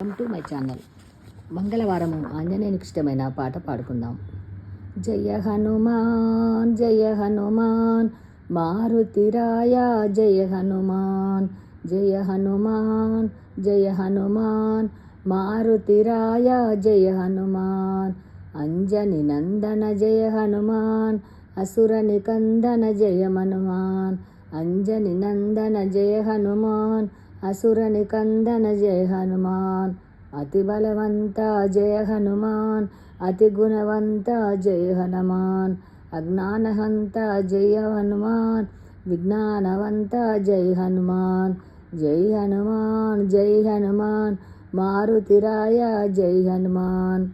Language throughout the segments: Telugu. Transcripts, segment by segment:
వెల్కమ్ టు మై ఛానల్ మంగళవారము ఆంజనేయునికి ఇష్టమైన పాట పాడుకుందాం. జయ హనుమాన్ జయ హనుమాన్ మారుతిరాయ జయ హనుమాన్ జయ హనుమాన్ జయ హనుమాన్ మారుతిరాయ జయ హనుమాన్ అంజని నందన జయ హనుమాన్ అసురని కందన జయ హనుమాన్ అంజని నందన జయ హనుమాన్ అసురని కందన జయ హనుమాన్ అతి బలవంత జయ హనుమాన్ అతి గుణవంత జయ హనుమాన్ అజ్ఞానహంత జయ హనుమాన్ విజ్ఞానవంత జై హనుమాన్ జై హనుమాన్ జై హనుమాన్ మారుతిరాయ జై హనుమాన్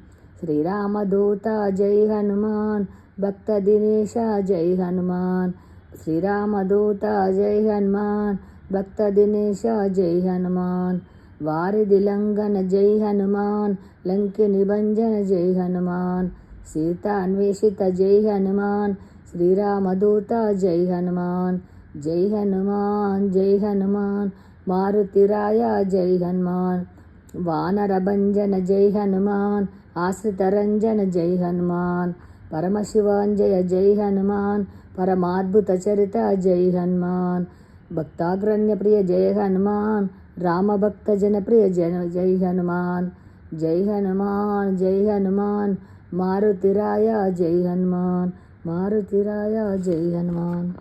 శ్రీరామదూత జై హనుమాన్ భక్త దినేశ జై హనుమాన్ శ్రీరామదూత జై హనుమాన్ பக்த தினேஷா ஜெய் ஹனுமான் வாரிதி லங்கன ஜெய் ஹனுமான் லங்கி நிபஞ்சன ஜெய் ஹனுமான் சீதா அன்வேஷித ஜெய் ஹனுமான் ஸ்ரீராமதூதா ஜெய் ஹனுமான் ஜெய் ஹனுமான் ஜெய் ஹனுமான் மாருதிராயா ஜெய் ஹனுமான் வானரபஞ்சன ஜெய் ஹனுமான் ஆசிரிதரஞ்சன ஜெய் ஹனுமான் பரமசிவாஞ்சய ஜெய் ஹனுமான் பரமாத்புத சரிதா ஜெய் ஹனுமான் भक्ताग्रण्य प्रिय जय हनुमान जन प्रिय जन जय हनुमान जय हनुमान जय हनुमान, मारुतिराया जय हनुमान, मारुतिराया जय हनुमान।